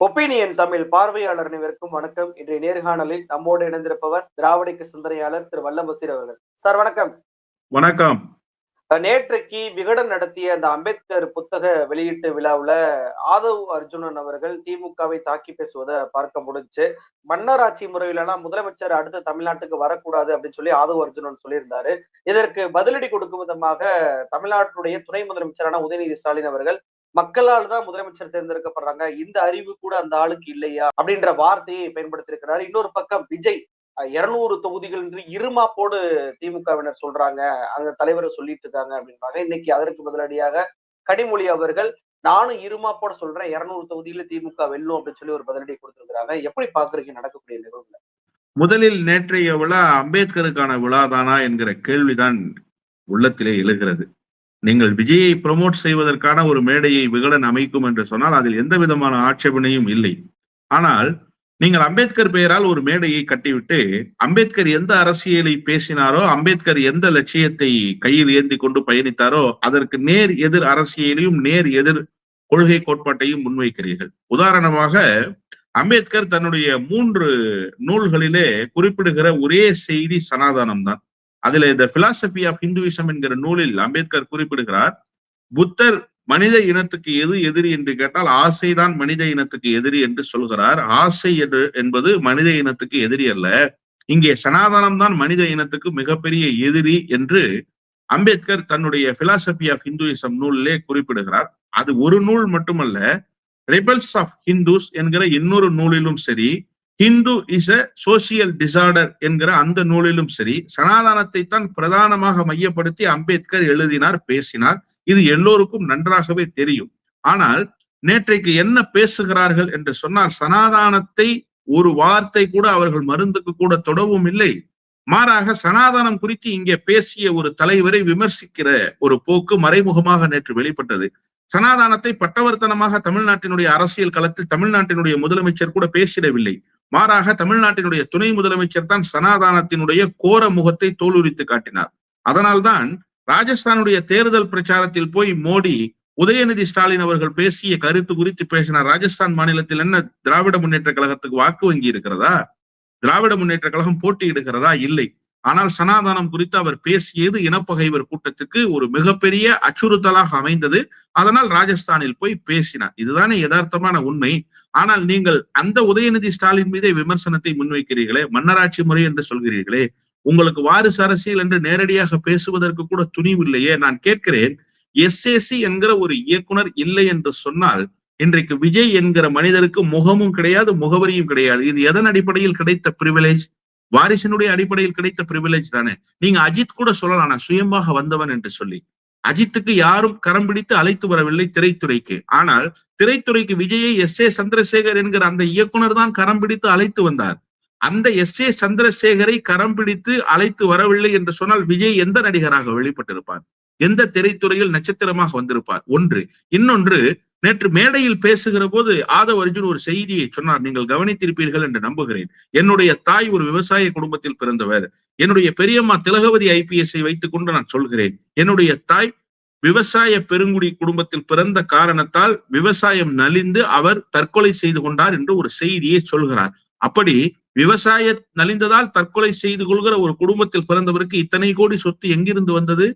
Opinion Tamil பார்வையாளர் அனைவருக்கும் வணக்கம். இன்றைய நேர்காணலில் நம்மோடு இணைந்திருப்பவர் திராவிடக்கு சிந்தனையாளர் திரு வல்லபசீர் அவர்கள். சார் வணக்கம். வணக்கம். நேற்றைக்கு விகடன் நடத்திய அந்த அம்பேத்கர் புத்தக வெளியீட்டு விழாவுல ஆதவ் அர்ஜுனன் அவர்கள் திமுகவை தாக்கி பேசுவதை பார்க்க முடிஞ்சு மன்னராட்சி முறையிலலாம் முதலமைச்சர் அடுத்து தமிழ்நாட்டுக்கு வரக்கூடாது அப்படின்னு சொல்லி ஆதவ் அர்ஜுனன் சொல்லியிருந்தாரு. இதற்கு பதிலடி கொடுக்கும் விதமாக தமிழ்நாட்டுடைய துணை முதலமைச்சரான உதயநிதி ஸ்டாலின் அவர்கள் மக்களால் தான் முதலமைச்சர் தேர்ந்தெடுக்கப்படுறாங்க. இந்த அறிவு கூட அந்த ஆளுக்கு இல்லையா? அப்படின்ற வார்த்தையை பயன்படுத்தியிருக்கிறார். இன்னொரு பக்கம் விஜய் இருநூறு தொகுதிகள் என்று இருமாப்போடு திமுகவினர் சொல்றாங்க. அந்த தலைவரை சொல்லிட்டு இருக்காங்க அப்படின்றாங்க இன்னைக்கு அதற்கு பதிலடியாக கனிமொழி அவர்கள் நானும் இருமாப்போட சொல்றேன். இருநூறு தொகுதியில திமுக வெல்லும் அப்படின்னு சொல்லி ஒரு பதிலடி கொடுத்துருக்காங்க எப்படி பாக்குறீங்க நடக்கக்கூடிய நிகழ்வுல. முதலில் நேற்றைய விழா அம்பேத்கருக்கான விழா தானா என்கிற கேள்விதான் உள்ளத்திலே எழுகிறது. நீங்கள் விஜயை ப்ரமோட் செய்வதற்கான ஒரு மேடையை விகடன் அமைக்கும் என்று சொன்னால் அதில் எந்த விதமான ஆட்சேபனையும் இல்லை. ஆனால் நீங்கள் அம்பேத்கர் பெயரால் ஒரு மேடையை கட்டிவிட்டு அம்பேத்கர் எந்த அரசியலை பேசினாரோ அம்பேத்கர் எந்த லட்சியத்தை கையில் ஏந்தி கொண்டு பயணித்தாரோ அதற்கு நேர் எதிர் அரசியலையும் நேர் எதிர் கொள்கை கோட்பாட்டையும் முன்வைக்கிறீர்கள். உதாரணமாக அம்பேத்கர் தன்னுடைய மூன்று நூல்களிலே குறிப்பிடுகிற ஒரே செய்தி சனாதனம் தான் அதுல இந்த பிலாசபி ஆஃப் ஹிந்துவிசம் என்கிற நூலில் அம்பேத்கர் குறிப்பிடுகிறார் புத்தர் மனித இனத்துக்கு எது எதிரி என்று கேட்டால் ஆசைதான் மனித இனத்துக்கு எதிரி என்று சொல்கிறார். ஆசை என்பது மனித இனத்துக்கு எதிரி அல்ல. இங்கே சனாதனம் தான் மனித இனத்துக்கு மிகப்பெரிய எதிரி என்று அம்பேத்கர் தன்னுடைய பிலாசபி ஆஃப் ஹிந்துவிசம் நூலிலே குறிப்பிடுகிறார். அது ஒரு நூல் மட்டுமல்ல ரிபல்ஸ் ஆஃப் ஹிந்துஸ் என்கிற இன்னொரு நூலிலும் சரி Hindu is a social disorder என்கிற அந்த நூலிலும் சரி சனாதானத்தை தான் பிரதானமாக மையப்படுத்தி அம்பேத்கர் எழுதினார் பேசினார். இது எல்லோருக்கும் நன்றாகவே தெரியும். ஆனால் நேற்றைக்கு என்ன பேசுகிறார்கள் என்று சொன்னால் சனாதானத்தை ஒரு வார்த்தை கூட அவர்கள் மருந்துக்கு கூட தொடவும் இல்லை. மாறாக சனாதானம் குறித்து இங்கே பேசிய ஒரு தலைவரை விமர்சிக்கிற ஒரு போக்கு மறைமுகமாக நேற்று வெளிப்பட்டது. சனாதானத்தை பட்டவர்த்தனமாக தமிழ்நாட்டினுடைய அரசியல் களத்தில் தமிழ்நாட்டினுடைய முதலமைச்சர் கூட பேசிடவில்லை. மாறாக தமிழ்நாட்டினுடைய துணை முதலமைச்சர் தான் சனாதானத்தினுடைய கோர முகத்தை தோலுரித்து காட்டினார். அதனால்தான் ராஜஸ்தானுடைய தேர்தல் பிரச்சாரத்தில் போய் மோடி உதயநிதி ஸ்டாலின் அவர்கள் பேசிய கருத்து குறித்து பேசினார். ராஜஸ்தான் மாநிலத்தில் என்ன திராவிட முன்னேற்ற கழகத்துக்கு வாக்கு வங்கி இருக்கிறதா? திராவிட முன்னேற்ற கழகம் போட்டியிடுகிறதா? இல்லை. ஆனால் சனாதனம் குறித்து அவர் பேசியது இனப்பகைவர் கூட்டத்துக்கு ஒரு மிகப்பெரிய அச்சுறுத்தலாக அமைந்தது. அதனால் ராஜஸ்தானில் போய் பேசினார். இதுதானே யதார்த்தமான உண்மை. ஆனால் நீங்கள் அந்த உதயநிதி ஸ்டாலின் மீதே விமர்சனத்தை முன்வைக்கிறீர்களே மன்னராட்சி முறை என்று சொல்கிறீர்களே உங்களுக்கு வாரிசு அரசியல் என்று நேரடியாக பேசுவதற்கு கூட துணிவில்லையே நான் கேட்கிறேன் எஸ்ஏசி என்கிற ஒரு இயக்குனர் இல்லை என்று சொன்னால் இன்றைக்கு விஜய் என்கிற மனிதருக்கு முகமும் கிடையாது முகவரியும் கிடையாது. இது எதன் அடிப்படையில் கிடைத்த பிரிவிலேஜ் வாரிசினுடைய அடிப்படையில் கிடைத்த பிரிவிலேஜ் தானே? நீங்க அஜித் கூட சொல்லலாம் நான் சுயமாக வந்தவன் என்று சொல்லி. அஜித்துக்கு யாரும் கரம் பிடித்து அழைத்து வரவில்லை திரைத்துறைக்கு. ஆனால் திரைத்துறைக்கு விஜயை எஸ் ஏ சந்திரசேகர் என்கிற அந்த இயக்குனர் தான் கரம் பிடித்து அழைத்து வந்தார். அந்த எஸ் ஏ சந்திரசேகரை கரம் பிடித்து அழைத்து வரவில்லை என்று சொன்னால் விஜய் எந்த நடிகராக வெளிப்பட்டிருப்பார்? எந்த திரைத்துறையில் நட்சத்திரமாக வந்திருப்பார்? ஒன்று. இன்னொன்று நேற்று மேடையில் பேசுகிற போது ஆதவ் அர்ஜுன் ஒரு செய்தியை சொன்னார் நீங்கள் கவனித்திருப்பீர்கள் என்று நம்புகிறேன். என்னுடைய தாய் ஒரு விவசாய குடும்பத்தில் பிறந்தவர். என்னுடைய பெரியம்மா திலகவதி ஐபிஎஸ்ஐ வைத்துக் கொண்டு நான் சொல்கிறேன். என்னுடைய தாய் விவசாய பெருங்குடி குடும்பத்தில் பிறந்த காரணத்தால் விவசாயம் நலிந்து அவர் தற்கொலை செய்து கொண்டார் என்று ஒரு செய்தியை சொல்கிறார். அப்படி விவசாய நலிந்ததால் தற்கொலை செய்து கொள்கிற ஒரு குடும்பத்தில் பிறந்தவருக்கு இத்தனை கோடி சொத்து எங்கிருந்து வந்தது?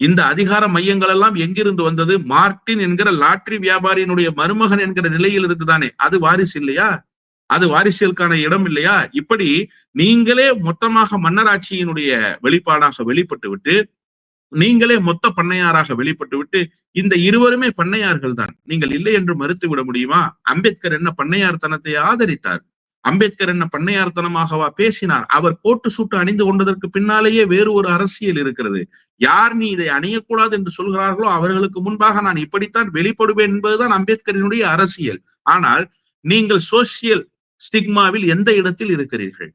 இந்த அதிகார மையங்கள் எல்லாம் எங்கிருந்து வந்தது? மார்டின் என்கிற லாட்ரி வியாபாரியினுடைய மருமகன் என்கிற நிலையில் இருந்துதானே அது வாரிசு இல்லையா? அது வாரிசியலுக்கான இடம் இல்லையா? இப்படி நீங்களே மொத்தமாக மன்னராட்சியினுடைய வெளிப்பாடாக வெளிப்பட்டு விட்டு நீங்களே மொத்த பண்ணையாராக வெளிப்பட்டு விட்டு இந்த இருவருமே பண்ணையார்கள் தான் நீங்கள் இல்லை என்று மறுத்து விட முடியுமா? அம்பேத்கர் என்ன பண்ணையார் தனத்தை ஆதரித்தார். அம்பேத்கர் என்ன பண்ணையார்த்தனமாகவா பேசினார். அவர் கோட்டு சூட்டு அணிந்து கொண்டதற்கு பின்னாலேயே வேறு ஒரு அரசியல் இருக்கிறது. யார் நீ இதை அணியக்கூடாது என்று சொல்கிறார்களோ அவர்களுக்கு முன்பாக நான் இப்படித்தான் வெளிப்படுவேன் என்பதுதான் அம்பேத்கரினுடைய அரசியல். ஆனால் நீங்கள் சோசியல் ஸ்டிக்மாவில் எந்த இடத்தில் இருக்கிறீர்கள்?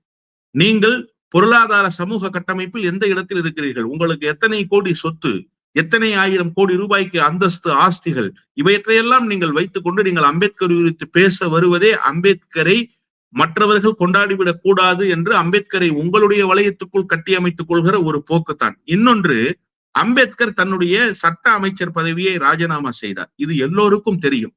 நீங்கள் பொருளாதார சமூக கட்டமைப்பில் எந்த இடத்தில் இருக்கிறீர்கள்? உங்களுக்கு எத்தனை கோடி சொத்து எத்தனை ஆயிரம் கோடி ரூபாய்க்கு அந்தஸ்து ஆஸ்திகள் இவற்றையெல்லாம் நீங்கள் வைத்துக் கொண்டு நீங்கள் அம்பேத்கர் குறித்து பேச வருவதே அம்பேத்கரை மற்றவர்கள் கொண்டாடிவிடக் கூடாது என்று அம்பேத்கரை உங்களுடைய வளையத்துக்குள் கட்டியமைத்துக் கொள்கிற ஒரு போக்குத்தான். இன்னொன்று அம்பேத்கர் தன்னுடைய சட்ட அமைச்சர் பதவியை ராஜினாமா செய்தார். இது எல்லோருக்கும் தெரியும்.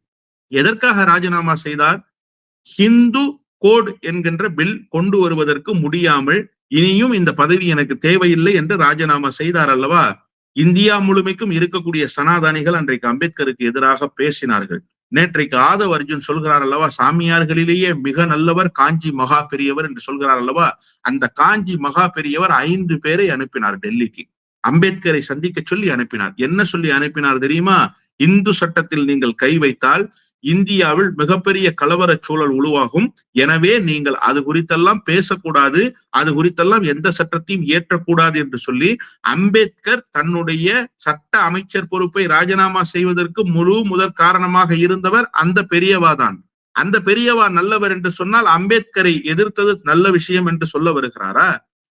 எதற்காக ராஜினாமா செய்தார்? ஹிந்து கோட் என்கின்ற பில் கொண்டு வருவதற்கு முடியாமல் இனியும் இந்த பதவி எனக்கு தேவையில்லை என்று ராஜினாமா செய்தார் அல்லவா? இந்தியா முழுமைக்கும் இருக்கக்கூடிய சனாதானிகள் அன்றைக்கு அம்பேத்கருக்கு எதிராக பேசினார்கள். நேற்றைக்கு ஆதவ அர்ஜுன் சொல்கிறார் அல்லவா சாமியார்களிலேயே மிக நல்லவர் காஞ்சி மகா பெரியவர் என்று சொல்கிறார் அல்லவா? அந்த காஞ்சி மகா பெரியவர் ஐந்து பேரை அனுப்பினார் டெல்லிக்கு. அம்பேத்கரை சந்திக்க சொல்லி அனுப்பினார். என்ன சொல்லி அனுப்பினார் தெரியுமா? இந்து சட்டத்தில் நீங்கள் கை வைத்தால் இந்தியாவில் மிகப்பெரிய கலவர சூழல் உருவாகும். எனவே நீங்கள் அது குறித்தெல்லாம் பேசக்கூடாது அது குறித்தெல்லாம் எந்த சட்டத்தையும் ஏற்றக்கூடாது என்று சொல்லி அம்பேத்கர் தன்னுடைய சட்ட அமைச்சர் பொறுப்பை ராஜினாமா செய்வதற்கு முழு முதற் காரணமாக இருந்தவர் அந்த பெரியவாதான் அந்த பெரியவா நல்லவர் என்று சொன்னால் அம்பேத்கரை எதிர்த்தது நல்ல விஷயம் என்று சொல்ல வருகிறாரா?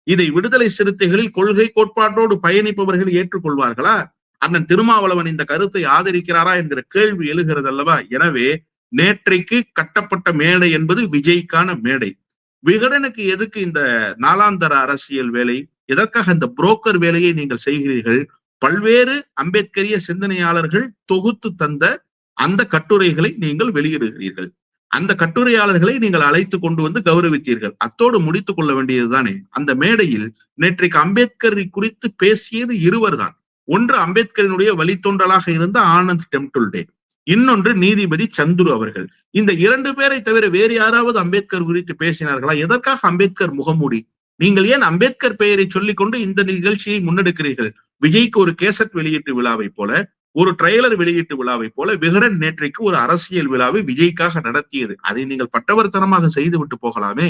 இதை விடுதலை சிறுத்தைகளில் கொள்கை கோட்பாட்டோடு பயணிப்பவர்கள் ஏற்றுக்கொள்வார்களா? அண்ணன் திருமாவளவன் இந்த கருத்தை ஆதரிக்கிறாரா என்கிற கேள்வி எழுகிறது அல்லவா? எனவே நேற்றைக்கு கட்டப்பட்ட மேடை என்பது விஜய்க்கான மேடை. விகடனுக்கு எதுக்கு இந்த நாளாந்தர அரசியல் வேலை? எதற்காக இந்த புரோக்கர் வேலையை நீங்கள் செய்கிறீர்கள்? பல்வேறு அம்பேத்கரிய சிந்தனையாளர்கள் தொகுத்து தந்த அந்த கட்டுரைகளை நீங்கள் வெளியிடுகிறீர்கள். அந்த கட்டுரையாளர்களை நீங்கள் அழைத்து கொண்டு வந்து கௌரவித்தீர்கள். அத்தோடு முடித்துக் கொள்ள வேண்டியதுதானே? அந்த மேடையில் நேற்றைக்கு அம்பேத்கரை குறித்து பேசியது இருவர் தான் ஒன்று அம்பேத்கரினுடைய வழித்தோன்றலாக இருந்த ஆனந்த் டெம்டுல்டே இன்னொன்று நீதிபதி சந்துரு அவர்கள். இந்த இரண்டு பேரை தவிர வேறு யாராவது அம்பேத்கர் குறித்து பேசினார்களா? எதற்காக அம்பேத்கர் முகமூடி? நீங்கள் ஏன் அம்பேத்கர் பெயரை சொல்லிக்கொண்டு இந்த நிகழ்ச்சியை முன்னெடுக்கிறீர்கள்? விஜய்க்கு ஒரு கேசட் வெளியீட்டு விழாவை போல ஒரு ட்ரெய்லர் வெளியீட்டு விழாவை போல விகடன் நேற்றைக்கு ஒரு அரசியல் விழாவை விஜய்க்காக நடத்தியது. அதை நீங்கள் பட்டவர்த்தனமாக செய்துவிட்டு போகலாமே?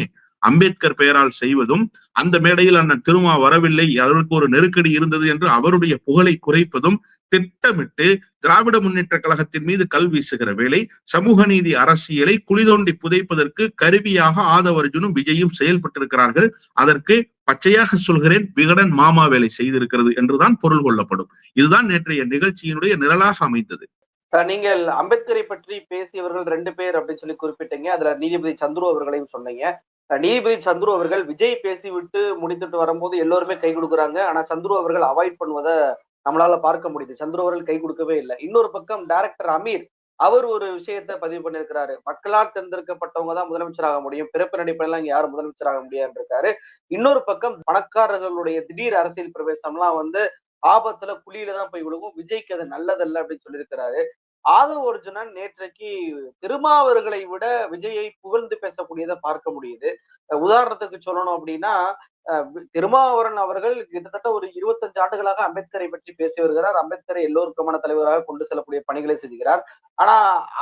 அம்பேத்கர் பெயரால் செய்வதும் அந்த மேடையில் அண்ணன் திருமா வரவில்லை அதற்கு ஒரு நெருக்கடி இருந்தது என்று அவருடைய புகழை குறைப்பதும் திட்டமிட்டு திராவிட முன்னேற்ற கழகத்தின் மீது கல் வீசுகிற வேலை சமூக நீதி அரசியலை குளிதோண்டி புதைப்பதற்கு கருவியாக ஆதவர்ஜுனும் விஜயும் செயல்பட்டிருக்கிறார்கள். அதற்கு பச்சையாக சொல்கிறேன் விகடன் மாமா வேலை செய்திருக்கிறது என்றுதான் பொருள் கொள்ளப்படும். இதுதான் நேற்றைய நிகழ்ச்சியினுடைய நிரலாக அமைந்தது. நீங்கள் அம்பேத்கரை பற்றி பேசியவர்கள் ரெண்டு பேர் அப்படின்னு சொல்லி குறிப்பிட்டீங்க. அதுல நீதிபதி சந்துரு அவர்களையும் சொன்னீங்க. நீதிபதி சந்துரு அவர்கள் விஜய் பேசிவிட்டு முடித்துட்டு வரும்போது எல்லோருமே கை கொடுக்குறாங்க. ஆனா சந்துரு அவர்கள் அவாய்ட் பண்ணுவதை நம்மளால பார்க்க முடியுது. சந்துரு அவர்கள் கை கொடுக்கவே இல்லை. இன்னொரு பக்கம் டைரக்டர் அமீர் அவர் ஒரு விஷயத்தை பதிவு பண்ணியிருக்கிறாரு. மக்களால் தேர்ந்தெடுக்கப்பட்டவங்க தான் முதலமைச்சராக முடியும். பிறப்பு நடிப்பெல்லாம் இங்க யாரும் முதலமைச்சராக முடியாது இருக்காரு இன்னொரு பக்கம் பணக்காரர்களுடைய திடீர் அரசியல் பிரவேசம்லாம் வந்து ஆபத்துல குழியில தான் போய் விழுகும். விஜய்க்கு அது நல்லதல்ல அப்படின்னு சொல்லியிருக்கிறாரு. ஆதவ அர்ஜுனன் நேற்றைக்கு திருமாவர்களை விட விஜயை புகழ்ந்து பேசக்கூடியதை பார்க்க முடியுது. உதாரணத்துக்கு சொல்லணும் அப்படின்னா திருமாவரன் அவர்கள் கிட்டத்தட்ட ஒரு இருபத்தஞ்சு ஆண்டுகளாக அம்பேத்கரை பற்றி பேசி வருகிறார். அம்பேத்கரை எல்லோருக்குமான தலைவராக கொண்டு செல்லக்கூடிய பணிகளை செய்கிறார் ஆனா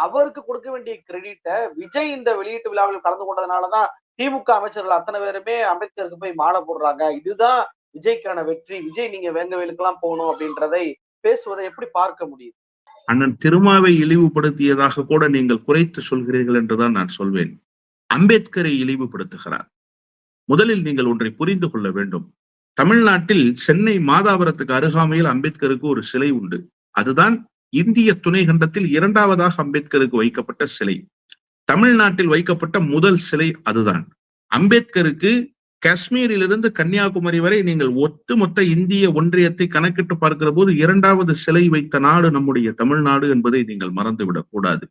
அவருக்கு கொடுக்க வேண்டிய கிரெடிட்டை விஜய் இந்த வெளியீட்டு விழாவில் கலந்து கொண்டதுனாலதான் திமுக அமைச்சர்கள் அத்தனை பேருமே அம்பேத்கருக்கு போய் மாலை போடுறாங்க. இதுதான் விஜய்க்கான வெற்றி. விஜய் நீங்க வேங்கவேலுக்கெல்லாம் போகணும் அப்படின்றதை பேசுவதை எப்படி பார்க்க முடியுது? அண்ணன் திருமாவை இழிவுபடுத்தியதாக கூட நீங்கள் குறைத்து சொல்கிறீர்கள் என்றுதான் நான் சொல்வேன். அம்பேத்கரை இழிவுபடுத்துகிறார். முதலில் நீங்கள் ஒன்றை புரிந்து கொள்ள வேண்டும். தமிழ்நாட்டில் சென்னை மாதாவரத்துக்கு அருகாமையில் அம்பேத்கருக்கு ஒரு சிலை உண்டு. அதுதான் இந்திய துணை கண்டத்தில் இரண்டாவதாக அம்பேத்கருக்கு வைக்கப்பட்ட சிலை. தமிழ்நாட்டில் வைக்கப்பட்ட முதல் சிலை அதுதான். அம்பேத்கருக்கு காஷ்மீரிலிருந்து கன்னியாகுமரி வரை நீங்கள் ஒட்டுமொத்த இந்திய ஒன்றியத்தை கணக்கிட்டு பார்க்கிற போது இரண்டாவது சிலை வைத்த நாடு நம்முடைய தமிழ்நாடு என்பதை நீங்கள் மறந்துவிடக் கூடாது.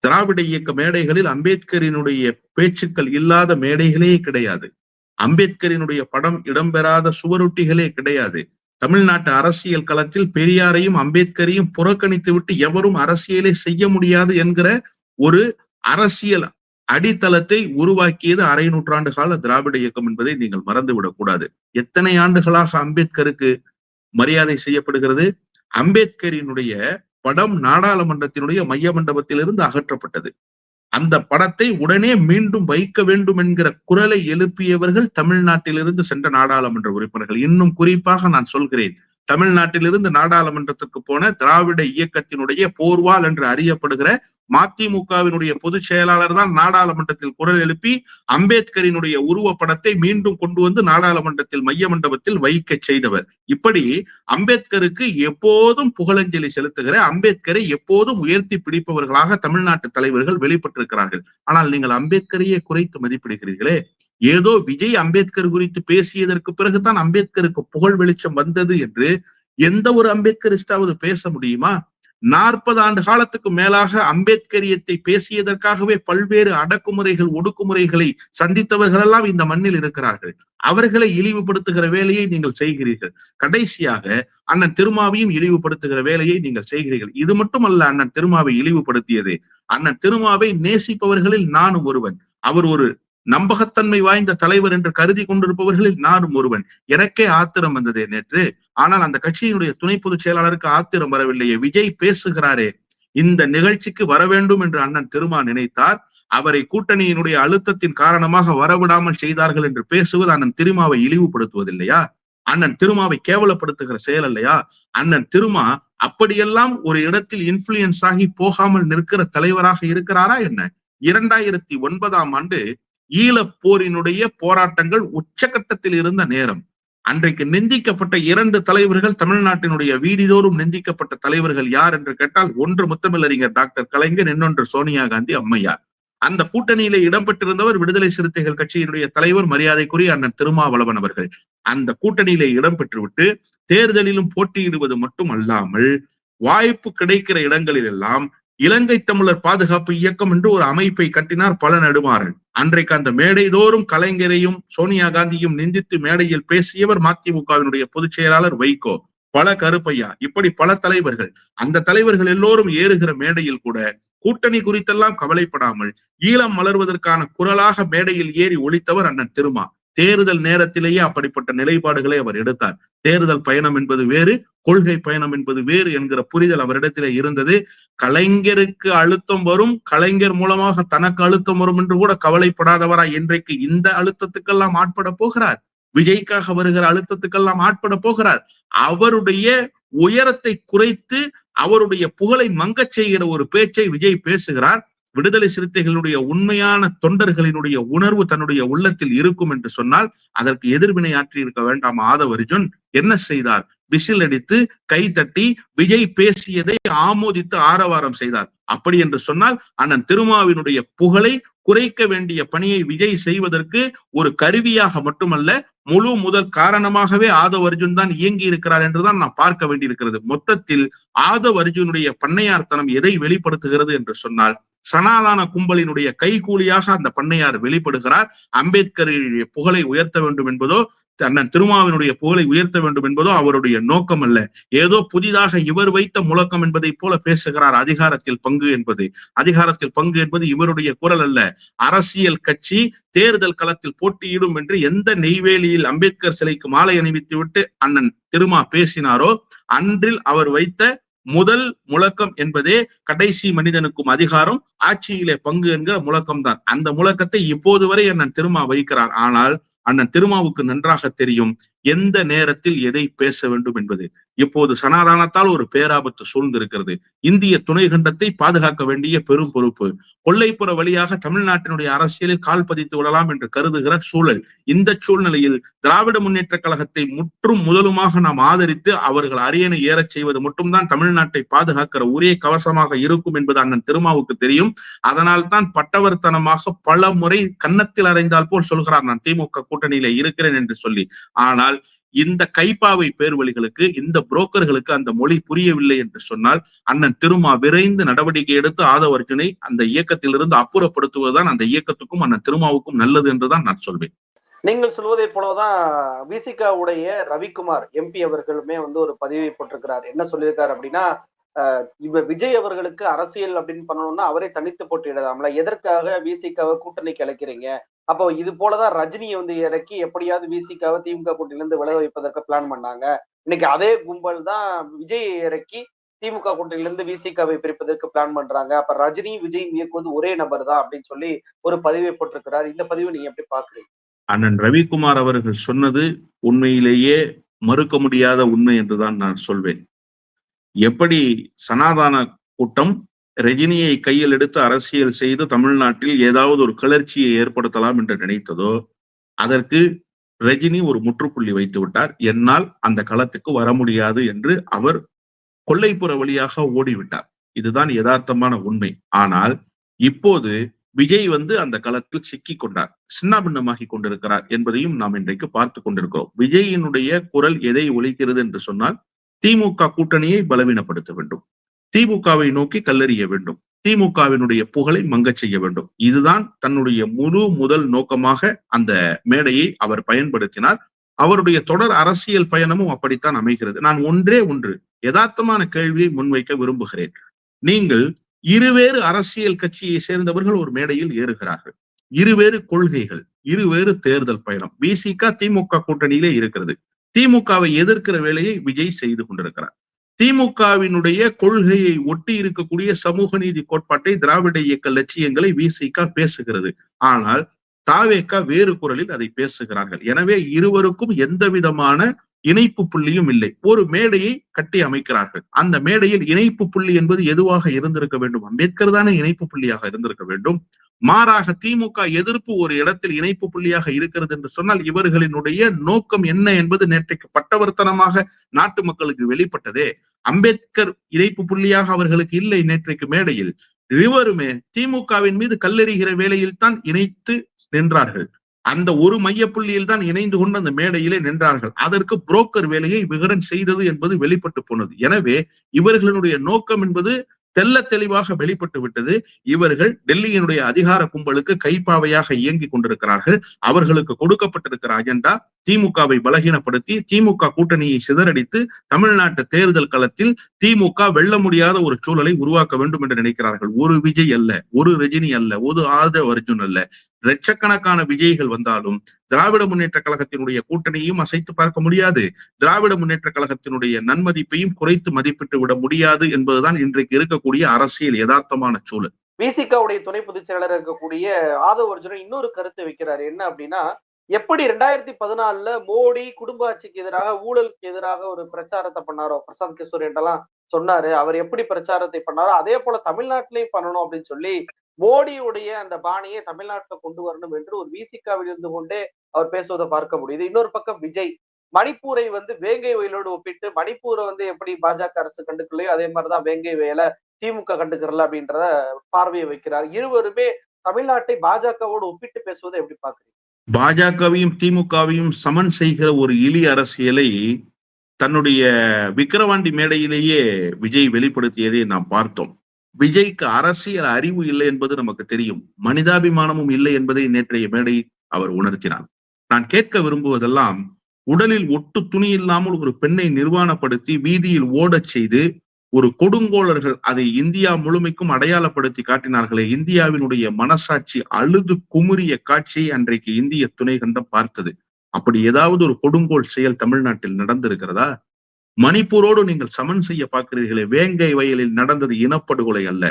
திராவிட இயக்க மேடைகளில் அம்பேத்கரினுடைய பேச்சுக்கள் இல்லாத மேடைகளே கிடையாது. அம்பேத்கரினுடைய படம் இடம்பெறாத சுவரொட்டிகளே கிடையாது. தமிழ்நாட்டு அரசியல் களத்தில் பெரியாரையும் அம்பேத்கரையும் புறக்கணித்து விட்டு எவரும் அரசியலை செய்ய முடியாது என்கிற ஒரு அரசியல் அடித்தளத்தை உருவாக்கியது அரை நூற்றாண்டு கால திராவிட இயக்கம் என்பதை நீங்கள் மறந்துவிடக் கூடாது. எத்தனை ஆண்டுகளாக அம்பேத்கருக்கு மரியாதை செய்யப்படுகிறது? அம்பேத்கரினுடைய படம் நாடாளுமன்றத்தினுடைய மைய மண்டபத்திலிருந்து அகற்றப்பட்டது. அந்த படத்தை உடனே மீண்டும் வைக்க வேண்டும் என்கிற குரலை எழுப்பியவர்கள் தமிழ்நாட்டிலிருந்து சென்ற நாடாளுமன்ற உறுப்பினர்கள். இன்னும் குறிப்பாக நான் சொல்கிறேன் தமிழ்நாட்டிலிருந்து நாடாளுமன்றத்திற்கு போன திராவிட இயக்கத்தினுடைய போர்வால் என்று அறியப்படுகிற மதிமுகவினுடைய பொதுச் செயலாளர் தான் நாடாளுமன்றத்தில் குரல் எழுப்பி அம்பேத்கரினுடைய உருவப்படத்தை மீண்டும் கொண்டு வந்து நாடாளுமன்றத்தில் மைய மண்டபத்தில் வைக்க செய்தவர். இப்படி அம்பேத்கருக்கு எப்போதும் புகழஞ்சலி செலுத்துகிற அம்பேத்கரை எப்போதும் உயர்த்தி பிடிப்பவர்களாக தமிழ்நாட்டு தலைவர்கள் வெளிப்பட்டிருக்கிறார்கள். ஆனால் நீங்கள் அம்பேத்கரையே குறைத்து மதிப்பிடுகிறீர்களே. ஏதோ விஜய் அம்பேத்கர் குறித்து பேசியதற்கு பிறகுதான் அம்பேத்கருக்கு புகழ் வெளிச்சம் வந்தது என்று எந்த ஒரு அம்பேத்கரிஸ்டாவது பேச முடியுமா? நாற்பது ஆண்டு காலத்துக்கு மேலாக அம்பேத்கரியத்தை பேசியதற்காகவே பல்வேறு அடக்குமுறைகள் ஒடுக்குமுறைகளை சந்தித்தவர்கள் எல்லாம் இந்த மண்ணில் இருக்கிறார்கள். அவர்களை இழிவுபடுத்துகிற வேலையை நீங்கள் செய்கிறீர்கள். கடைசியாக அண்ணன் திருமாவையும் இழிவுபடுத்துகிற வேலையை நீங்கள் செய்கிறீர்கள். இது மட்டுமல்ல அண்ணன் திருமாவை இழிவுபடுத்தியது. அண்ணன் திருமாவை நேசிப்பவர்களில் நானும் ஒருவன். அவர் ஒரு நம்பகத்தன்மை வாய்ந்த தலைவர் என்று கருதி கொண்டிருப்பவர்களில் நானும் ஒருவன். எனக்கே ஆத்திரம் வந்ததே நேற்று. ஆனால் அந்த கட்சியினுடைய துணை பொதுச் செயலாளருக்கு ஆத்திரம் வரவில்லையே. விஜய் பேசுகிறாரே. இந்த நிகழ்ச்சிக்கு வர வேண்டும் என்று அண்ணன் திருமா நினைத்தார். அவரை கூட்டணியினுடைய அழுத்தத்தின் காரணமாக வரவிடாமல் செய்தார்கள் என்று பேசுவது அண்ணன் திருமாவை இழிவுபடுத்துவதில்லையா? அண்ணன் திருமாவை கேவலப்படுத்துகிற செயல் இல்லையா அண்ணன் திருமா அப்படியெல்லாம் ஒரு இடத்தில் இன்ஃபுளுயன்ஸ் ஆகி போகாமல் நிற்கிற தலைவராக இருக்கிறாரா என்ன? இரண்டாயிரத்தி ஒன்பதாம் ஆண்டு ஈழப் போரினுடைய போராட்டங்கள் உச்சகட்டத்தில் இருந்த நேரம். அன்றைக்கு நிந்திக்கப்பட்ட இரண்டு தலைவர்கள் தமிழ்நாட்டினுடைய வீதிதோறும் நிந்திக்கப்பட்ட தலைவர்கள் யார் என்று கேட்டால் ஒன்று முத்தமிழறிஞர் டாக்டர் கலைஞர் இன்னொன்று சோனியா காந்தி அம்மையார். அந்த கூட்டணியில இடம்பெற்றிருந்தவர் விடுதலை சிறுத்தைகள் கட்சியினுடைய தலைவர் மரியாதைக்குரிய அண்ணன் திருமாவளவன் அவர்கள். அந்த கூட்டணியில இடம்பெற்றுவிட்டு தேர்தலிலும் போட்டியிடுவது மட்டும் அல்லாமல் வாய்ப்பு கிடைக்கிற இடங்களில் எல்லாம் இலங்கை தமிழர் பாதுகாப்பு இயக்கம் என்று ஒரு அமைப்பை கட்டினார் பல நெடுமாறன். அன்றைக்கு அந்த மேடை தோறும் கலைஞரையும் சோனியா காந்தியும் நிந்தித்து மேடையில் பேசியவர் மதிமுகவினுடைய பொதுச் செயலாளர் வைகோ. பல கருப்பையா இப்படி பல தலைவர்கள். அந்த தலைவர்கள் எல்லோரும் ஏறுகிற மேடையில் கூட கூட்டணி குறித்தெல்லாம் கவலைப்படாமல் ஈழம் மலர்வதற்கான குரலாக மேடையில் ஏறி ஒழித்தவர் அண்ணன் திருமா. தேர்தல் நேரத்திலேயே அப்படிப்பட்ட நிலைப்பாடுகளை அவர் எடுத்தார். தேர்தல் பயணம் என்பது வேறு கொள்கை பயணம் என்பது வேறு என்கிற புரிதல் அவரிடத்திலே இருந்தது. கலைஞருக்கு அழுத்தம் வரும் கலைஞர் மூலமாக தனக்கு அழுத்தம் வரும் என்று கூட கவலைப்படாதவரா இன்றைக்கு இந்த அழுத்தத்துக்கெல்லாம் ஆட்பட போகிறார். விஜய்க்காக வருகிற அழுத்தத்துக்கெல்லாம் ஆட்பட போகிறார். அவருடைய உயரத்தை குறைத்து அவருடைய புகழை மங்கச் செய்கிற ஒரு பேச்சை விஜய் பேசுகிறார். விடுதலை சிறுத்தைகளுடைய உண்மையான தொண்டர்களினுடைய உணர்வு தன்னுடைய உள்ளத்தில் இருக்கும் என்று சொன்னால் அதற்கு எதிர்வினை ஆற்றி இருக்க வேண்டாம். ஆதவ அர்ஜுன் என்ன செய்தார்? விசில் அடித்து கை தட்டி விஜய் பேசியதை ஆமோதித்து ஆரவாரம் செய்தார். அப்படி என்று சொன்னால் அண்ணன் திருமாவினுடைய புகழை குறைக்க வேண்டிய பணியை விஜய் செய்வதற்கு ஒரு கருவியாக மட்டுமல்ல முழு முதல் காரணமாகவே ஆதவ் அர்ஜுன் தான் இயங்கி இருக்கிறார் என்றுதான் நான் பார்க்க வேண்டியிருக்கிறது. மொத்தத்தில் ஆதவ் அர்ஜுனுடைய பண்ணையார்த்தனம் எதை வெளிப்படுத்துகிறது என்று சொன்னால் சனாதான கும்பலினுடைய கைகூலியாக அந்த பண்ணையார் வெளிப்படுகிறார். அம்பேத்கருடைய புகழை உயர்த்த வேண்டும் என்பதோ அண்ணன் திருமாவினுடைய புகழை உயர்த்த வேண்டும் என்பதோ அவருடைய நோக்கம் அல்ல. ஏதோ புதிதாக இவர் வைத்த முழக்கம் என்பதை போல பேசுகிறார் அதிகாரத்தில் பங்கு என்பது. அதிகாரத்தில் பங்கு என்பது இவருடைய குரல் அல்ல. அரசியல் கட்சி தேர்தல் களத்தில் போட்டியிடும் என்று எந்த நெய்வேலியில் அம்பேத்கர் சிலைக்கு மாலை அணிவித்து விட்டு அண்ணன் திருமா பேசினாரோ அன்றில் அவர் வைத்த முதல் முழக்கம் என்பதே கடைசி மனிதனுக்கும் அதிகாரம் ஆட்சியிலே பங்கு என்கிற முழக்கம் தான் அந்த முழக்கத்தை இப்போது வரை அண்ணன் திருமா வைக்கிறார் ஆனால் அண்ணன் திருமாவுக்கு நன்றாக தெரியும். எந்த நேரத்தில் எதை பேச வேண்டும் என்பது. இப்போது சனாதானத்தால் ஒரு பேராபத்து சூழ்ந்திருக்கிறது. இந்திய துணை கண்டத்தை பாதுகாக்க வேண்டிய பெரும் பொறுப்பு. கொள்ளைப்புற வழியாக தமிழ்நாட்டினுடைய அரசியலில் கால் பதித்து விடலாம் என்று கருதுகிற சூழல். இந்த சூழ்நிலையில் திராவிட முன்னேற்ற கழகத்தை முற்றும் முதலுமாக நாம் ஆதரித்து அவர்கள் அரியணை ஏறச் செய்வது மட்டும்தான் தமிழ்நாட்டை பாதுகாக்கிற ஒரே கவசமாக இருக்கும் என்பது அண்ணன் திருமாவுக்கு தெரியும். அதனால் தான் பட்டவர்த்தனமாக பல முறை கன்னத்தில் அறைந்தால் போல் சொல்கிறார். நான் திமுக கூட்டணியில இருக்கிறேன் என்று சொல்லி. ஆனால் இந்த கைப்பாவை பேர்வழிகளுக்கு இந்த புரோக்கர்களுக்கு அந்த மொழி புரியவில்லை என்று சொன்னால் அண்ணன் திருமா விரைந்து நடவடிக்கை எடுத்து ஆதவ அர்ஜுனை அந்த இயக்கத்திலிருந்து அப்புறப்படுத்துவதுதான் அந்த இயக்கத்துக்கும் அண்ணன் திருமாவுக்கும் நல்லது என்றுதான் நான் சொல்வேன். நீங்கள் சொல்வதை போலதான் விசிகாவுடைய ரவிக்குமார் எம்பி அவர்களுமே வந்து ஒரு பதிவை போட்டிருக்கிறார். என்ன சொல்லியிருக்காரு அப்படின்னா இவ விஜய் அவர்களுக்கு அரசியல் அப்படின்னு பண்ணணும்னா அவரே தனித்து போட்டியிடலாம்ல எதற்காக விசிகாவை கூட்டணிக்கு அழைக்கிறீங்க? அப்போ இது போலதான் ரஜினியை வந்து இறக்கி எப்படியாவது விசிகாவை திமுக கூட்டணியிலிருந்து விலக வைப்பதற்கு பிளான் பண்ணாங்க. இன்னைக்கு அதே கும்பல் தான் விஜய் இறக்கி திமுக கூட்டணியிலிருந்து விசிகாவை பிரிப்பதற்கு பிளான் பண்றாங்க. அப்ப ரஜினி விஜய் இயக்குவது ஒரே நபர் தான் அப்படின்னு சொல்லி ஒரு பதிவை போட்டிருக்கிறார். இந்த பதிவை நீங்க எப்படி பாக்குறீங்க அண்ணன் ரவிக்குமார் அவர்கள் சொன்னது உண்மையிலேயே மறுக்க முடியாத உண்மை என்றுதான் நான் சொல்வேன். எப்படி சனாதான கூட்டம் ரஜினியை கையில் எடுத்து அரசியல் செய்து தமிழ்நாட்டில் ஏதாவது ஒரு கிளர்ச்சியை ஏற்படுத்தலாம் என்று நினைத்ததோ அதற்கு ரஜினி ஒரு முற்றுப்புள்ளி வைத்து விட்டார். என்னால் அந்த களத்துக்கு வர முடியாது என்று அவர் கொள்ளைப்புற வழியாக ஓடிவிட்டார். இதுதான் யதார்த்தமான உண்மை. ஆனால் இப்போது விஜய் வந்து அந்த களத்தில் சிக்கி கொண்டார் சின்னாபின்னமாகி கொண்டிருக்கிறார் என்பதையும் நாம் இன்றைக்கு பார்த்து கொண்டிருக்கிறோம். விஜயினுடைய குரல் எதை ஒழிக்கிறது என்று சொன்னால் திமுக கூட்டணியை பலவீனப்படுத்த வேண்டும். திமுகவை நோக்கி கல்லறிய வேண்டும். திமுகவினுடைய புகழை மங்கச் செய்ய வேண்டும். இதுதான் தன்னுடைய முழு முதல் நோக்கமாக அந்த மேடையை அவர் பயன்படுத்தினார். அவருடைய தொடர் அரசியல் பயணமும் அப்படித்தான் அமைகிறது. நான் ஒன்றே ஒன்று யதார்த்தமான கேள்வியை முன்வைக்க விரும்புகிறேன். நீங்கள் இருவேறு அரசியல் கட்சியை சேர்ந்தவர்கள் ஒரு மேடையில் ஏறுகிறார்கள். இருவேறு கொள்கைகள் இருவேறு தேர்தல் பயணம். பிசிக திமுக கூட்டணியிலே இருக்கிறது. திமுகவை எதிர்க்கிற வேலையை விஜய் செய்து கொண்டிருக்கிறார். திமுகவினுடைய கொள்கையை ஒட்டி இருக்கக்கூடிய சமூக நீதி கோட்பாட்டை திராவிட இயக்க லட்சியங்களை விசிக பேசுகிறது. ஆனால் தாவேக்கா வேறு குரலில் அதை பேசுகிறார்கள். எனவே இருவருக்கும் எந்த விதமான இணைப்பு புள்ளியும் இல்லை. ஒரு மேடையை கட்டி அமைக்கிறார்கள். அந்த மேடையில் இணைப்பு புள்ளி என்பது எதுவாக இருந்திருக்க வேண்டும்? அம்பேத்கர் தானே இணைப்பு புள்ளியாக இருந்திருக்க வேண்டும். மாறாக திமுக எதிர்ப்பு ஒரு இடத்தில் இணைப்பு புள்ளியாக இருக்கிறது என்று சொன்னால் இவர்களினுடைய நோக்கம் என்ன என்பது நேற்றைக்கு பட்டவர்த்தனமாக நாட்டு மக்களுக்கு வெளிப்பட்டதே. அம்பேத்கர் இணைப்பு புள்ளியாக அவர்களுக்கு இல்லை நேற்றைக்கு மேடையில். இருவருமே திமுகவின் மீது கல்லெறிகிற வேளையில் தான் இணைத்து நின்றார்கள். அந்த ஒரு மையப்புள்ளியில் தான் இணைந்து கொண்டு அந்த மேடையிலே நின்றார்கள். அதற்கு புரோக்கர் வேலையை விகடன் செய்தது என்பது வெளிப்பட்டு போனது. எனவே இவர்களுடைய நோக்கம் என்பது தெல்ல தெளிவாக வெளிப்பட்டு விட்டது. இவர்கள் டெல்லியினுடைய அதிகார கும்பலுக்கு கைப்பாவையாக இயங்கிக் கொண்டிருக்கிறார்கள். அவர்களுக்கு கொடுக்கப்பட்டிருக்கிற அஜெண்டா திமுகவை பலகீனப்படுத்தி திமுக கூட்டணியை சிதறடித்து தமிழ்நாட்டு தேர்தல் களத்தில் திமுக வெல்ல முடியாத ஒரு சூழலை உருவாக்க வேண்டும் என்று நினைக்கிறார்கள். ஒரு விஜய் அல்ல ஒரு ரஜினி அல்ல ஒரு ஆதவ அர்ஜுன் அல்ல. லட்சக்கணக்கான விஜய்கள் வந்தாலும் திராவிட முன்னேற்ற கழகத்தினுடைய கூட்டணியையும் அசைத்து பார்க்க முடியாது. திராவிட முன்னேற்ற கழகத்தினுடைய நன்மதிப்பையும் குறைத்து மதிப்பிட்டு விட முடியாது என்பதுதான் இன்றைக்கு இருக்கக்கூடிய அரசியல் யதார்த்தமான சூழல். விசிகாவுடைய துணை பொதுச் செயலாளர் இருக்கக்கூடிய ஆதவ அர்ஜுனன் இன்னொரு கருத்து வைக்கிறாரு. என்ன அப்படின்னா எப்படி ரெண்டாயிரத்தி பதினாலுல மோடி குடும்ப ஆட்சிக்கு எதிராக ஊழலுக்கு எதிராக ஒரு பிரச்சாரத்தை பண்ணாரோ பிரசாந்த் கிஷோர் என்றெல்லாம் சொன்னாரு. அவர் எப்படி பிரச்சாரத்தை பண்ணாரோ அதே போல தமிழ்நாட்டிலையும் பண்ணணும் அப்படின்னு சொல்லி மோடியுடைய அந்த பாணியை தமிழ்நாட்டில் கொண்டு வரணும் என்று ஒரு விசிகாவில் இருந்து கொண்டே அவர் பேசுவதை பார்க்க முடியுது. இன்னொரு பக்கம் விஜய். மணிப்பூரை வந்து வேங்கை வயலோடு ஒப்பிட்டு மணிப்பூரை வந்து எப்படி பாஜக அரசு கண்டுக்கலையோ அதே மாதிரிதான் வேங்கை வயலை திமுக கண்டுக்கிறல அப்படின்றத பார்வையை வைக்கிறார். இருவருமே தமிழ்நாட்டை பாஜகவோடு ஒப்பிட்டு பேசுவதை எப்படி பாக்குறீங்க பாஜகவையும் திமுகவையும் சமன் செய்கிற ஒரு இலி அரசியலை தன்னுடைய விக்கிரவாண்டி மேடையிலேயே விஜய் வெளிப்படுத்தியதை நாம் பார்த்தோம். விஜய்க்கு அரசியல் அறிவு இல்லை என்பது நமக்கு தெரியும். மனிதாபிமானமும் இல்லை என்பதை நேற்றைய மேடை அவர் உணர்த்தினார். நான் கேட்க விரும்புவதெல்லாம் உடலில் ஒட்டு துணி இல்லாமல் ஒரு பெண்ணை நிர்வாணப்படுத்தி வீதியில் ஓடச் செய்து ஒரு கொடுங்கோளர்கள் அதை இந்தியா முழுமைக்கும் அடையாளப்படுத்தி காட்டினார்களே. இந்தியாவினுடைய மனசாட்சி அழுது குமுறிய காட்சியை அன்றைக்கு இந்திய துணை கண்டம் பார்த்தது. அப்படி ஏதாவது ஒரு கொடுங்கோல் செயல் தமிழ்நாட்டில் நடந்திருக்கிறதா? மணிப்பூரோடு நீங்கள் சமன் செய்ய பார்க்கிறீர்களே வேங்கை வயலில் நடந்தது இனப்படுகொலை அல்ல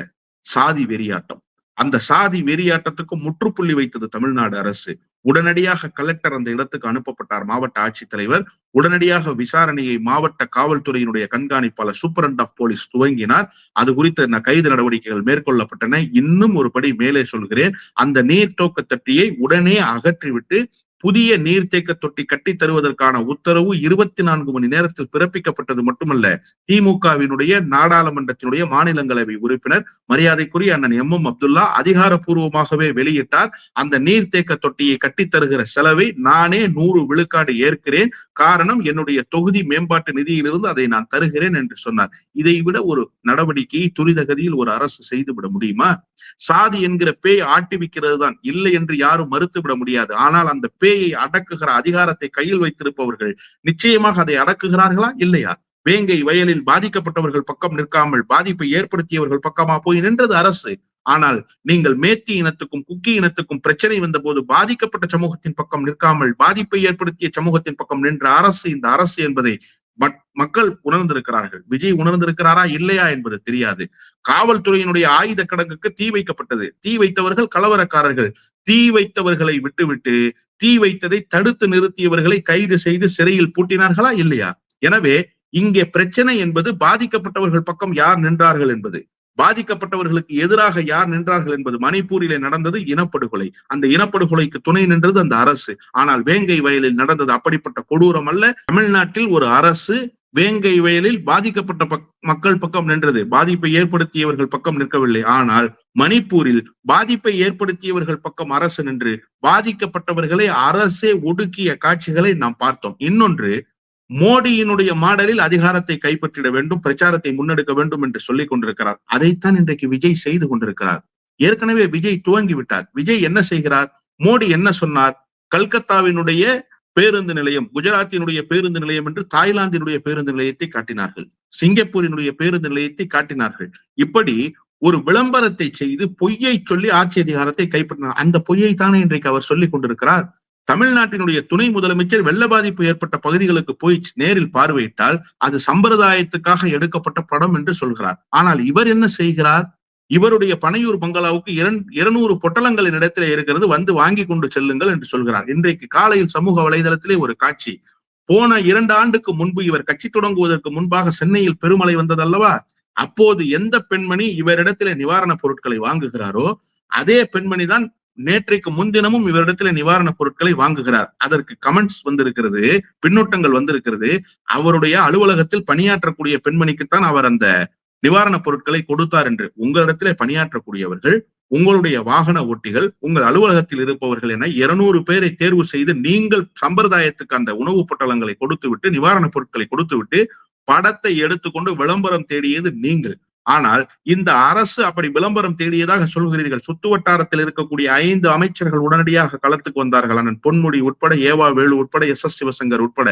சாதி வெறியாட்டம். அந்த சாதி வெறியாட்டத்துக்கு முற்றுப்புள்ளி வைத்தது தமிழ்நாடு அரசு. உடனடியாக கலெக்டர் அந்த இடத்துக்கு அனுப்பப்பட்டார் மாவட்ட ஆட்சித்தலைவர். உடனடியாக விசாரணையை மாவட்ட காவல்துறையினுடைய கண்காணிப்பாளர் சூப்பரண்ட் ஆஃப் போலீஸ் துவங்கினார். அது குறித்த கைது நடவடிக்கைகள் மேற்கொள்ளப்பட்டன. இன்னும் ஒரு படி மேலே சொல்கிறேன். அந்த நீர்த்தோக்க தட்டியை உடனே அகற்றிவிட்டு புதிய நீர்த்தேக்க தொட்டி கட்டி தருவதற்கான உத்தரவு இருபத்தி நான்கு மணி நேரத்தில் பிறப்பிக்கப்பட்டது மட்டுமல்ல திமுகவினுடைய நாடாளுமன்றத்தினுடைய மாநிலங்களவை உறுப்பினர் மரியாதைக்குரிய அண்ணன் எம் எம் அப்துல்லா அதிகாரப்பூர்வமாகவே வெளியிட்டார் அந்த நீர்த்தேக்க தொட்டியை கட்டி தருகிற செலவை நானே நூறு விழுக்காடு ஏற்கிறேன் காரணம் என்னுடைய தொகுதி மேம்பாட்டு நிதியிலிருந்து அதை நான் தருகிறேன் என்று சொன்னார். இதை விட ஒரு நடவடிக்கையை துரிதகதியில் ஒரு அரசு செய்துவிட முடியுமா? சாதி என்கிற பேய் ஆட்டிவிக்கிறது தான் இல்லை என்று யாரும் மறுத்துவிட முடியாது. ஆனால் அந்த பேய் அடக்குகிற அதிகாரத்தை கையில் வைத்திருப்பவர்கள் நிச்சயமாக அதை அடக்குகிறார்களா? இல்லையா? வேங்கை வயலில் பாதிக்கப்பட்டவர்கள் பக்கம் நிற்காமல் பாதிப்பை ஏற்படுத்தியவர்கள் பக்கமா போய் நின்றது அரசு. ஆனால் நீங்கள் மேத்தி இனத்துக்கும் குக்கி இனத்துக்கும் பிரச்சனை வந்த போது பாதிக்கப்பட்ட சமூகத்தின் பக்கம் நிற்காமல் பாதிப்பை ஏற்படுத்திய சமூகத்தின் பக்கம் நின்ற அரசு இந்த அரசு என்பதை மக்கள் உணர்ந்திருக்கிறார்கள். விஜய் உணர்ந்திருக்கிறாரா இல்லையா என்பது தெரியாது. காவல்துறையினுடைய ஆயுத கிடங்குக்கு தீ வைக்கப்பட்டது. தீ வைத்தவர்கள் கலவரக்காரர்கள். தீ வைத்தவர்களை விட்டுவிட்டு தீ வைத்ததை தடுத்து நிறுத்தியவர்களை கைது செய்து சிறையில் பூட்டினார்களா இல்லையா? எனவே இங்கே பிரச்சனை என்பது பாதிக்கப்பட்டவர்கள் பக்கம் யார் நின்றார்கள் என்பது. பாதிக்கப்பட்டவர்களுக்கு எதிராக யார் நின்றார்கள் என்பது மணிப்பூரிலே நடந்தது இனப்படுகொலை. அந்த இனப்படுகொலைக்கு துணை நின்றது அந்த அரசு. ஆனால் வேங்கை வயலில் நடந்தது அப்படிப்பட்ட கொடூரம் அல்ல. தமிழ்நாட்டில் ஒரு அரசு வேங்கை வயலில் பாதிக்கப்பட்ட பக் மக்கள் பக்கம் நின்றது. பாதிப்பை ஏற்படுத்தியவர்கள் பக்கம் நிற்கவில்லை. ஆனால் மணிப்பூரில் பாதிப்பை ஏற்படுத்தியவர்கள் பக்கம் அரசு நின்று பாதிக்கப்பட்டவர்களை அரசே ஒடுக்கிய காட்சிகளை நாம் பார்த்தோம். இன்னொன்று மோடியினுடைய மாடலில் அதிகாரத்தை கைப்பற்றிட வேண்டும் பிரச்சாரத்தை முன்னெடுக்க வேண்டும் என்று சொல்லிக் கொண்டிருக்கிறார். அதைத்தான் இன்றைக்கு விஜய் செய்து கொண்டிருக்கிறார். ஏற்கனவே விஜய் துவங்கி விட்டார். விஜய் என்ன செய்கிறார்? மோடி என்ன சொன்னார்? கல்கத்தாவினுடைய பேருந்து நிலையம் குஜராத்தினுடைய பேருந்து நிலையம் என்று தாய்லாந்தினுடைய பேருந்து நிலையத்தை காட்டினார்கள். சிங்கப்பூரினுடைய பேருந்து நிலையத்தை காட்டினார்கள். இப்படி ஒரு விளம்பரத்தை செய்து பொய்யை சொல்லி ஆட்சி அதிகாரத்தை கைப்பற்றினார். அந்த பொய்யை தானே இன்றைக்கு அவர் சொல்லிக் கொண்டிருக்கிறார்? தமிழ்நாட்டினுடைய துணை முதலமைச்சர் வெள்ள பாதிப்பு ஏற்பட்ட பகுதிகளுக்கு போய் நேரில் பார்வையிட்டால் அது சம்பிரதாயத்துக்காக எடுக்கப்பட்ட படம் என்று சொல்கிறார். ஆனால் இவர் என்ன செய்கிறார்? இவருடைய பனையூர் பங்களாவுக்கு இருநூறு பொட்டலங்களின் இடத்திலே இருக்கிறது வந்து வாங்கி கொண்டு செல்லுங்கள் என்று சொல்கிறார். இன்றைக்கு காலையில் சமூக வலைதளத்திலே ஒரு காட்சி. போன இரண்டு ஆண்டுக்கு முன்பு இவர் கட்சி தொடங்குவதற்கு முன்பாக சென்னையில் பெருமழை வந்ததல்லவா? அப்போது எந்த பெண்மணி இவரிடத்திலே நிவாரணப் பொருட்களை வாங்குகிறாரோ அதே பெண்மணி தான் நேற்றைக்கு முன்தினமும் இவரிடத்துல நிவாரணப் பொருட்களை வாங்குகிறார். அதற்கு கமெண்ட்ஸ் வந்திருக்கிறது பின்னூட்டங்கள் வந்திருக்கிறது. அவருடைய அலுவலகத்தில் பணியாற்றக்கூடிய பெண்மணிக்குத்தான் அவர் அந்த நிவாரணப் பொருட்களை கொடுத்தார் என்று. உங்களிடத்திலே பணியாற்றக்கூடியவர்கள் உங்களுடைய வாகன ஓட்டிகள் உங்கள் அலுவலகத்தில் இருப்பவர்கள் என இருநூறு பேரை தேர்வு செய்து நீங்கள் சம்பிரதாயத்துக்கு அந்த உணவுப் பொட்டலங்களை கொடுத்து விட்டு நிவாரணப் பொருட்களை கொடுத்து விட்டு படத்தை எடுத்துக்கொண்டு விளம்பரம் தேடியது நீங்கள். ஆனால் இந்த அரசு அப்படி விளம்பரம் தேடியதாக சொல்கிறீர்கள். சுத்து வட்டாரத்தில் இருக்கக்கூடிய ஐந்து அமைச்சர்கள் உடனடியாக களத்துக்கு வந்தார்கள். அண்ணன் பொன்முடி உட்பட ஏவா வேலு உட்பட எஸ் எஸ் சிவசங்கர் உட்பட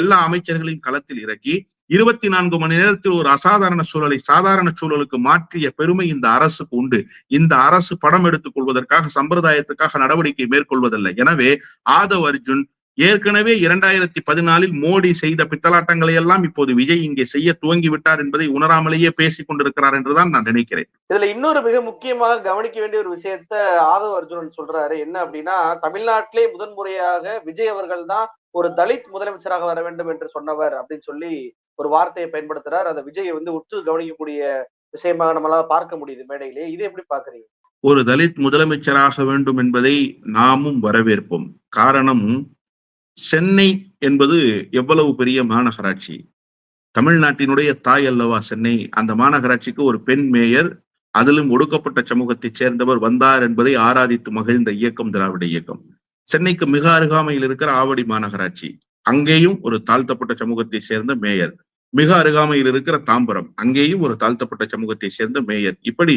எல்லா அமைச்சர்களையும் களத்தில் இறக்கி இருபத்தி நான்கு மணி நேரத்தில் ஒரு அசாதாரண சூழலை சாதாரண சூழலுக்கு மாற்றிய பெருமை இந்த அரசுக்கு உண்டு. இந்த அரசு படம் எடுத்துக் கொள்வதற்காக சம்பிரதாயத்துக்காக நடவடிக்கை மேற்கொள்வதில்லை. எனவே ஆதவ் அர்ஜுன் ஏற்கனவே இரண்டாயிரத்தி பதினாலில் மோடி செய்த பித்தலாட்டங்களை எல்லாம் இப்போது விஜய் இங்கே செய்ய துவங்கி விட்டார் என்பதை உணராமலேயே பேசிக் கொண்டிருக்கிறார் என்றுதான் நான் நினைக்கிறேன். இதுல இன்னொரு மிக முக்கியமாக கவனிக்க வேண்டிய ஒரு விஷயத்த ஆதவ் அர்ஜுனன் சொல்றாரு. என்ன அப்படின்னா தமிழ்நாட்டிலே முதன்முறையாக விஜய் அவர்கள் தான் ஒரு தலித் முதலமைச்சராக வர வேண்டும் என்று சொன்னவர் அப்படின்னு சொல்லி ஒரு வார்த்தையை பயன்படுத்துறார். அதை விஜய் வந்து உற்று கவனிக்கக்கூடிய விஷயமாக நம்மளால பார்க்க முடியுது மேடையிலே. இது எப்படி பாக்குறீங்க ஒரு தலித் முதலமைச்சராக வேண்டும் என்பதை நாமும் வரவேற்போம். காரணம் சென்னை என்பது எவ்வளவு பெரிய மாநகராட்சி? தமிழ்நாட்டினுடைய தாய் அல்லவா சென்னை? அந்த மாநகராட்சிக்கு ஒரு பெண் மேயர் அதிலும் ஒடுக்கப்பட்ட சமூகத்தைச் சேர்ந்தவர் வந்தார் என்பதை ஆராதித்து மகிழ்ந்த இயக்கம் திராவிட இயக்கம். சென்னைக்கு மிக அருகாமையில் இருக்கிற ஆவடி மாநகராட்சி. அங்கேயும் ஒரு தாழ்த்தப்பட்ட சமூகத்தை சேர்ந்த மேயர். மிக அருகாமையில் இருக்கிற தாம்பரம். அங்கேயும் ஒரு தாழ்த்தப்பட்ட சமூகத்தை சேர்ந்த மேயர். இப்படி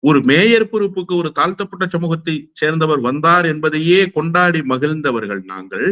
ஒரு மேயர் பொறுப்புக்கு ஒரு தாழ்த்தப்பட்ட சமூகத்தை சேர்ந்தவர் வந்தார் என்பதையே கொண்டாடி மகிழ்ந்தவர்கள் நாங்கள்.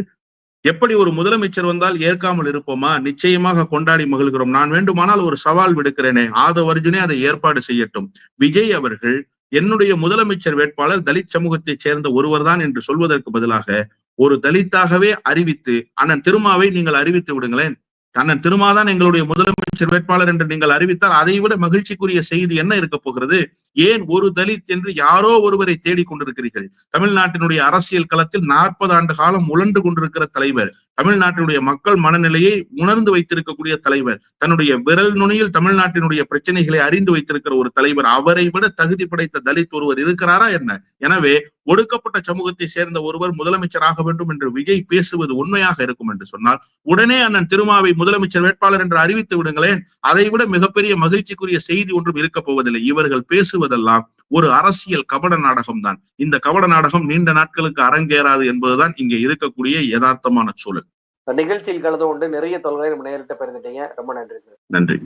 எப்படி ஒரு முதலமைச்சர் வந்தால் ஏற்காமல் இருப்போமா? நிச்சயமாக கொண்டாடி மகிழ்கிறோம். நான் வேண்டுமானால் ஒரு சவால் விடுக்கிறேனே. ஆதவ அர்ஜுனே அதை ஏற்பாடு செய்யட்டும். விஜய் அவர்கள் என்னுடைய முதலமைச்சர் வேட்பாளர் தலித் சமூகத்தைச் சேர்ந்த ஒருவர்தான் என்று சொல்வதற்கு பதிலாக ஒரு தலித்தாகவே அறிவித்து அண்ணன் திருமாவை நீங்கள் அறிவித்து விடுங்களேன். தன்னை திருமாதான் எங்களுடைய முதலமைச்சர் வேட்பாளர் என்று நீங்கள் அறிவித்தால் அதை விட மகிழ்ச்சிக்குரிய செய்தி என்ன இருக்க போகிறது? ஏன் ஒரு தலித் என்று யாரோ ஒருவரை தேடிக் கொண்டிருக்கிறீர்கள்? தமிழ்நாட்டினுடைய அரசியல் களத்தில் நாற்பது ஆண்டு காலம் உழண்டு கொண்டிருக்கிற தலைவர் தமிழ்நாட்டினுடைய மக்கள் மனநிலையை உணர்ந்து வைத்திருக்கக்கூடிய தலைவர் தன்னுடைய விரல் நுனியில் தமிழ்நாட்டினுடைய பிரச்சனைகளை அறிந்து வைத்திருக்கிற ஒரு தலைவர் அவரை விட தகுதி படைத்த தலித் ஒருவர் இருக்கிறாரா என்ன? எனவே ஒடுக்கப்பட்ட சமூகத்தை சேர்ந்த ஒருவர் முதலமைச்சராக வேண்டும் என்று விஜய் பேசுவது உண்மையாக இருக்கும் என்று சொன்னால் உடனே அண்ணன் திருமாவை முதலமைச்சர் வேட்பாளர் என்று அறிவித்து விடுங்களேன் அதைவிட மிகப்பெரிய மகிழ்ச்சிக்குரிய செய்தி ஒன்றும் இருக்க போவதில்லை. இவர்கள் பேசுவதெல்லாம் ஒரு அரசியல் கபட நாடகம் தான் இந்த கபட நாடகம் நீண்ட நாட்களுக்கு அரங்கேறாது என்பதுதான் இங்கே இருக்கக்கூடிய யதார்த்தமான சூழல். நிகழ்ச்சியில் கலந்து கொண்டு நிறைய தொல்லை நம்ம நேரிட்ட பகிர்ந்துட்டீங்க. ரொம்ப நன்றி சார். நன்றி.